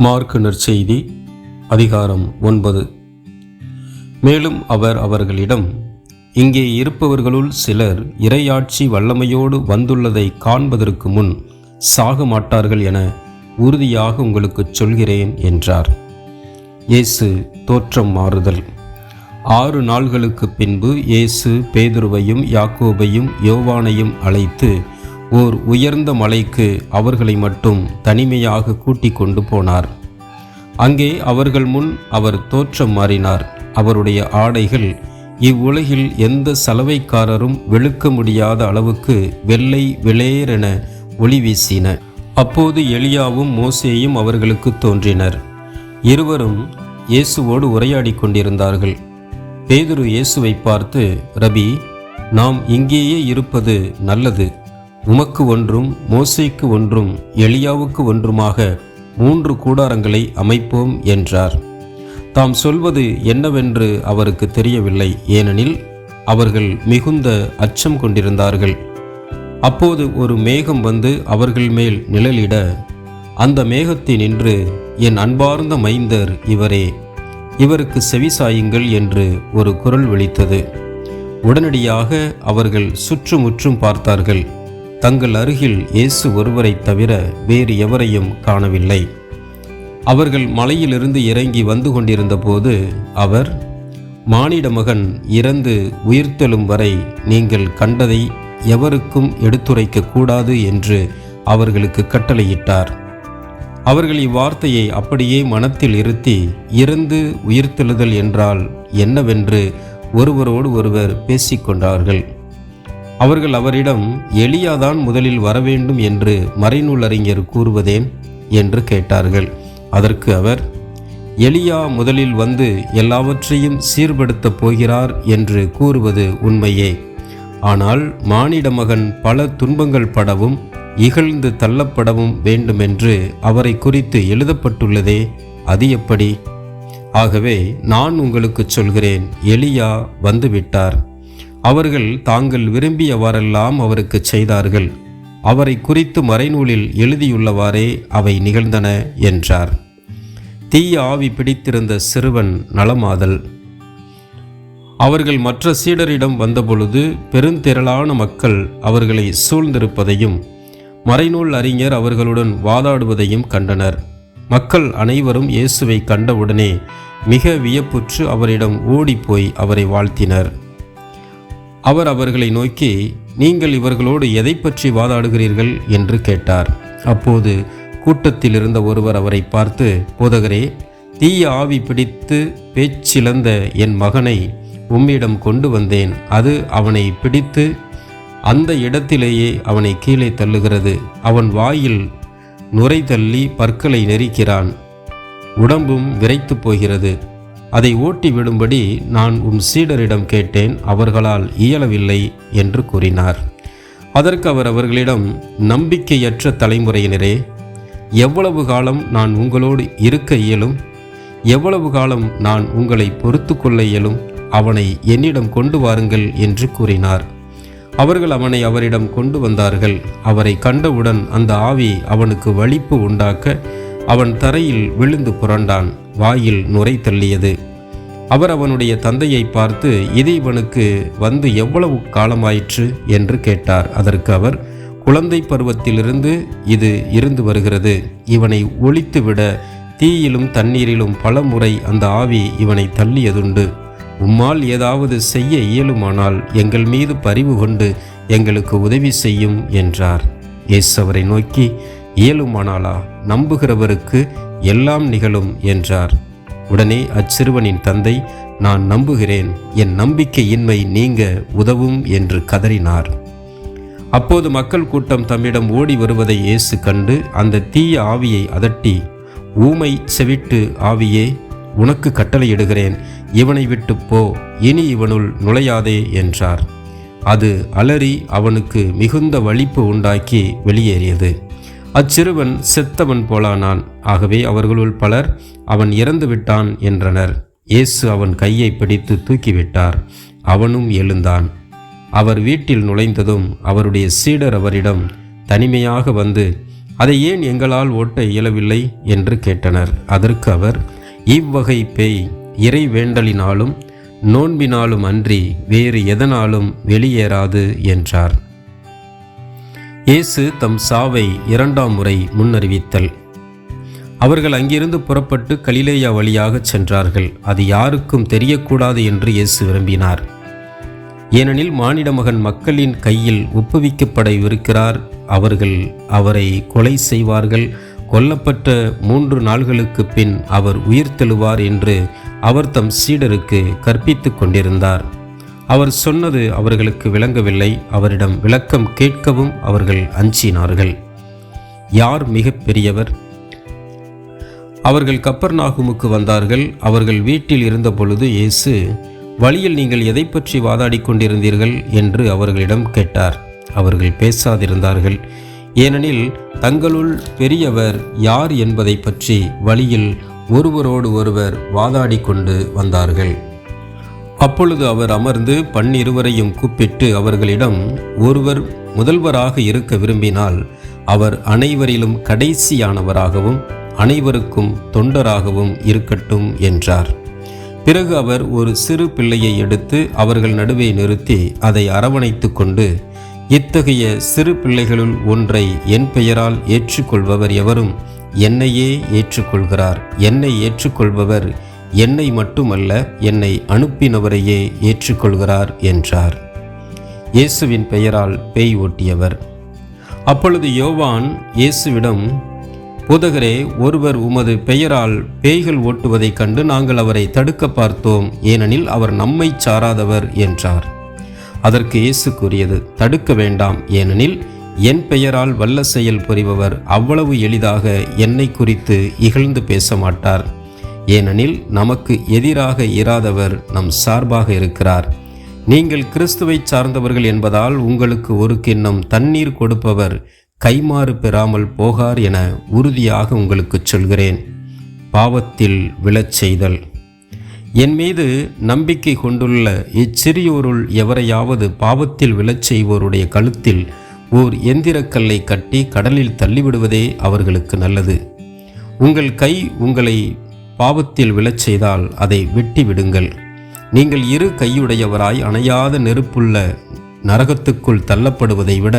Mark நற்செய்தி அதிகாரம் ஒன்பது. மேலும் அவர் அவர்களிடம் இங்கே இருப்பவர்களுள் சிலர் இறையாட்சி வல்லமையோடு வந்துள்ளதை காண்பதற்கு முன் சாக மாட்டார்கள் என உறுதியாக உங்களுக்குச் சொல்கிறேன் என்றார். இயேசு தோற்றம் மாறுதல். ஆறு நாள்களுக்கு பின்பு இயேசு பேதுருவையும் யாக்கோபையும் யோவானையும் அழைத்து ஓர் உயர்ந்த மலைக்கு அவர்களை மட்டும் தனிமையாக கூட்டிக் கொண்டு போனார். அங்கே அவர்கள் முன் அவர் தோற்றம் மாறினார். அவருடைய ஆடைகள் இவ்வுலகில் எந்த சலவைக்காரரும் வெளுக்க முடியாத அளவுக்கு வெள்ளை வெளேரென ஒளி வீசின. அப்போது எலியாவும் மோசேயும் அவர்களுக்கு தோன்றினர். இருவரும் இயேசுவோடு உரையாடிக் கொண்டிருந்தார்கள். பேதுரு இயேசுவை பார்த்து ரபி நாம் இங்கேயே இருப்பது நல்லது. உமக்கு ஒன்றும் மோசைக்கு ஒன்றும் எளியாவுக்கு ஒன்றுமாக மூன்று கூடாரங்களை அமைப்போம் என்றார். தாம் சொல்வது என்னவென்று அவருக்கு தெரியவில்லை. ஏனெனில் அவர்கள் மிகுந்த அச்சம் கொண்டிருந்தார்கள். அப்போது ஒரு மேகம் வந்து அவர்கள் மேல் நிழலிட அந்த மேகத்தினின்று என் அன்பார்ந்த மைந்தர் இவரே இவருக்கு செவிசாயுங்கள் என்று ஒரு குரல் வெளித்தது உடனடியாக அவர்கள் சுற்றுமுற்றும் பார்த்தார்கள். தங்கள் அருகில் இயேசு ஒருவரைத் தவிர வேறு எவரையும் காணவில்லை. அவர்கள் மலையிலிருந்து இறங்கி வந்து கொண்டிருந்த போது அவர் மானிட மகன் இறந்து உயிர்த்தெழும் வரை நீங்கள் கண்டதை எவருக்கும் எடுத்துரைக்க கூடாது என்று அவர்களுக்கு கட்டளையிட்டார். அவர்கள் இவ்வார்த்தையை அப்படியே மனத்தில் இருத்தி இறந்து உயிர்த்தெழுதல் என்றால் என்னவென்று ஒருவரோடு ஒருவர் பேசிக்கொண்டார்கள். அவர்கள் அவரிடம் எளியாதான் முதலில் வரவேண்டும் என்று மறைநூல் அறிஞர் கூறுவதேன்? என்று கேட்டார்கள். அதற்கு அவர் எளியா முதலில் வந்து எல்லாவற்றையும் சீர்படுத்தப் போகிறார் என்று கூறுவது உண்மையே. ஆனால் மானிட மகன் பல துன்பங்கள் படவும் இகழ்ந்து தள்ளப்படவும் வேண்டுமென்று அவரை குறித்து எழுதப்பட்டுள்ளதே. அது எப்படி? ஆகவே நான் உங்களுக்கு சொல்கிறேன். எளியா வந்துவிட்டார். அவர்கள் தாங்கள் விரும்பியவாறெல்லாம் அவருக்கு செய்தார்கள். அவரை குறித்து மறைநூலில் எழுதியுள்ளவாறே அவை நிகழ்ந்தன என்றார். தீய ஆவி பிடித்திருந்த சிறுவன் நலமாதல். அவர்கள் மற்ற சீடரிடம் வந்தபொழுது பெருந்திரளான மக்கள் அவர்களை சூழ்ந்திருப்பதையும் மறைநூல் அறிஞர் அவர்களுடன் வாதாடுவதையும் கண்டனர். மக்கள் அனைவரும் இயேசுவை கண்டவுடனே மிக வியப்புற்று அவரிடம் ஓடிப்போய் அவரை வாழ்த்தினர். அவர் அவர்களை நோக்கி நீங்கள் இவர்களோடு எதை பற்றி வாதாடுகிறீர்கள்? என்று கேட்டார். அப்போது கூட்டத்தில் இருந்த ஒருவர் அவரை பார்த்து போதகரே தீய ஆவி பிடித்து பேச்சிழந்த என் மகனை உம்மிடம் கொண்டு வந்தேன். அது அவனை பிடித்து அந்த இடத்திலேயே அவனை கீழே தள்ளுகிறது. அவன் வாயில் நுரை தள்ளி பற்களை நெரிக்கிறான். உடம்பும் விரைத்து போகிறது. அதை ஓட்டி விடும்படி நான் உன் சீடரிடம் கேட்டேன் அவர்களால் இயலவில்லை என்று கூறினார். அதற்கு அவர் அவர்களிடம் நம்பிக்கையற்ற தலைமுறையினரே எவ்வளவு காலம் நான் உங்களோடு இருக்க இயலும்? எவ்வளவு காலம் நான் உங்களை பொறுத்து கொள்ள இயலும்? அவனை என்னிடம் கொண்டு வாருங்கள் என்று கூறினார். அவர்கள் அவனை அவரிடம் கொண்டு வந்தார்கள். அவரை கண்டவுடன் அந்த ஆவி அவனுக்கு வலிப்பு உண்டாக்க அவன் தரையில் விழுந்து புரண்டான் வாயில் நுரை தள்ளியது. அவர் அவனுடைய தந்தையை பார்த்து இது இவனுக்கு வந்து எவ்வளவு காலமாயிற்று? என்று கேட்டார். அதற்கு அவர் குழந்தை பருவத்திலிருந்து இது இருந்து வருகிறது. இவனை ஒழித்துவிட தீயிலும் தண்ணீரிலும் பல முறை அந்த ஆவி இவனை தள்ளியதுண்டு. உம்மால் ஏதாவது செய்ய இயலுமானால் எங்கள் மீது பரிவு கொண்டு எங்களுக்கு உதவி செய்யும் என்றார். இயேசு அவரை நோக்கி இயலுமானாலா நம்புகிறவருக்கு எல்லாம் நிகழும் என்றார். உடனே அச்சிறுவனின் தந்தை நான் நம்புகிறேன். என் நம்பிக்கையின்மை நீங்க உதவும் என்று கதறினார். அப்போது மக்கள் கூட்டம் தம்மிடம் ஓடி வருவதை இயேசு கண்டு அந்த தீய ஆவியை அதட்டி ஊமை செவிட்டு ஆவியே உனக்கு கட்டளையிடுகிறேன். இவனை விட்டு போ. இனி இவனுள் நுழையாதே என்றார். அது அலறி அவனுக்கு மிகுந்த வலிப்பு உண்டாக்கி வெளியேறியது. அச்சிறுவன் செத்தவன் போலானான். ஆகவே அவர்களுள் பலர் அவன் இறந்து விட்டான் என்றனர். இயேசு அவன் கையை பிடித்து தூக்கிவிட்டார். அவனும் எழுந்தான். அவர் வீட்டில் நுழைந்ததும் அவருடைய சீடர் அவரிடம் தனிமையாக வந்து அதை ஏன் எங்களால் ஓட்ட இயலவில்லை? என்று கேட்டனர். அதற்கு அவர் இவ்வகை பேய் இறை வேண்டலினாலும் நோன்பினாலும் அன்றி வேறு எதனாலும் வெளியேறாது என்றார். இயேசு தம் சாவை இரண்டாம் முறை முன்னறிவித்தல். அவர்கள் அங்கிருந்து புறப்பட்டு கலிலேயா வழியாக சென்றார்கள். அது யாருக்கும் தெரியக்கூடாது என்று இயேசு விரும்பினார். ஏனெனில் மானிட மகன் மக்களின் கையில் ஒப்புவிக்கப்பட இருக்கிறார். அவர்கள் அவரை கொலை செய்வார்கள். கொல்லப்பட்ட மூன்று நாள்களுக்கு பின் அவர் உயிர் தெழுவார் என்று அவர் தம் சீடருக்கு கற்பித்துக் கொண்டிருந்தார். அவர் சொன்னது அவர்களுக்கு விளங்கவில்லை. அவரிடம் விளக்கம் கேட்கவும் அவர்கள் அஞ்சினார்கள். யார் மிக பெரியவர்? அவர்கள் கப்பர்நாகுமுக்கு வந்தார்கள். அவர்கள் வீட்டில் இருந்தபொழுது இயேசு வழியில் நீங்கள் எதை பற்றி வாதாடி கொண்டிருந்தீர்கள்? என்று அவர்களிடம் கேட்டார். அவர்கள் பேசாதிருந்தார்கள். ஏனெனில் தங்களுள் பெரியவர் யார் என்பதை பற்றி வழியில் ஒருவரோடு ஒருவர் வாதாடி கொண்டு வந்தார்கள். அப்பொழுது அவர் அமர்ந்து பன்னிருவரையும் கூப்பிட்டு அவர்களிடம் ஒருவர் முதல்வராக இருக்க விரும்பினால் அவர் அனைவரிலும் கடைசியானவராகவும் அனைவருக்கும் தொண்டராகவும் இருக்கட்டும் என்றார். பிறகு அவர் ஒரு சிறு பிள்ளையை எடுத்து அவர்கள் நடுவே நிறுத்தி அதை அரவணைத்து கொண்டு இத்தகைய சிறு பிள்ளைகளுள் ஒன்றை என் பெயரால் ஏற்றுக்கொள்பவர் எவரும் என்னையே ஏற்றுக்கொள்கிறார். என்னை ஏற்றுக்கொள்பவர் என்னை மட்டுமல்ல என்னை அனுப்பினவரையே ஏற்றுக்கொள்கிறார் என்றார். இயேசுவின் பெயரால் பேய் ஓட்டியவர். அப்பொழுது யோவான் இயேசுவிடம் போதகரே ஒருவர் உமது பெயரால் பேய்கள் ஓட்டுவதைக் கண்டு நாங்கள் அவரை தடுக்க பார்த்தோம் ஏனெனில் அவர் நம்மை சாராதவர் என்றார். அதற்கு இயேசு கூறியது தடுக்க வேண்டாம் ஏனெனில் என் பெயரால் வல்ல செயல் புரிபவர் அவ்வளவு எளிதாக என்னை குறித்து இகழ்ந்து பேச மாட்டார். ஏனெனில் நமக்கு எதிராக இராதவர் நம் சார்பாக இருக்கிறார். நீங்கள் கிறிஸ்துவை சார்ந்தவர்கள் என்பதால் உங்களுக்கு ஒரு கிண்ணம் தண்ணீர் கொடுப்பவர் கைமாறு பெறாமல் போகார் என உறுதியாக உங்களுக்கு சொல்கிறேன். பாவத்தில் விழச் செய்தல். என் மீது நம்பிக்கை கொண்டுள்ள இச்சிறியோருள் எவரையாவது பாவத்தில் விழச் செய்வோருடைய கழுத்தில் ஓர் எந்திரக்கல்லை கட்டி கடலில் தள்ளிவிடுவதே அவர்களுக்கு நல்லது. உங்கள் கை உங்களை பாவத்தில் விழச் செய்தால் அதை வெட்டி விடுங்கள் நீங்கள் இரு கையுடையவராய் அணையாத நெருப்புள்ள நரகத்துக்குள் தள்ளப்படுவதை விட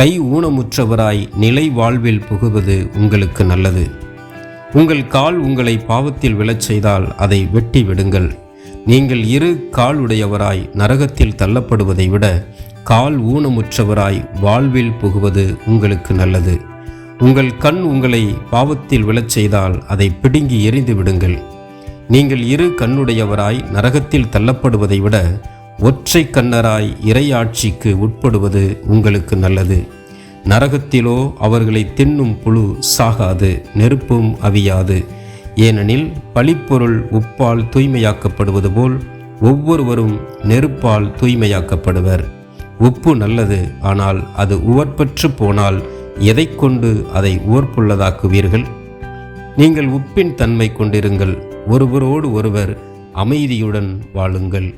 கை ஊனமுற்றவராய் நிலை வாழ்வில் புகுவது உங்களுக்கு நல்லது. உங்கள் கால் உங்களை பாவத்தில் விழச் செய்தால் அதை வெட்டி விடுங்கள் நீங்கள் இரு கால் உடையவராய் நரகத்தில் தள்ளப்படுவதை விட கால் ஊனமுற்றவராய் வாழ்வில் புகுவது உங்களுக்கு நல்லது. உங்கள் கண் உங்களை பாவத்தில் விழச் செய்தால் அதை பிடுங்கி எரிந்து விடுங்கள். நீங்கள் இரு கண்ணுடையவராய் நரகத்தில் தள்ளப்படுவதை விட ஒற்றை கண்ணராய் இறையாட்சிக்கு உட்படுவது உங்களுக்கு நல்லது. நரகத்திலோ அவர்களை தின்னும் புழு சாகாது நெருப்பும் அவியாது. ஏனெனில் பழிப்பொருள் உப்பால் தூய்மையாக்கப்படுவது போல் ஒவ்வொருவரும் நெருப்பால் தூய்மையாக்கப்படுவர். உப்பு நல்லது ஆனால் அது உவற்பற்று போனால் எதை கொண்டு அதை உவர்ப்புள்ளதாக்குவீர்கள்? நீங்கள் உப்பின் தன்மை கொண்டிருங்கள். ஒருவரோடு ஒருவர் அமைதியுடன் வாழுங்கள்.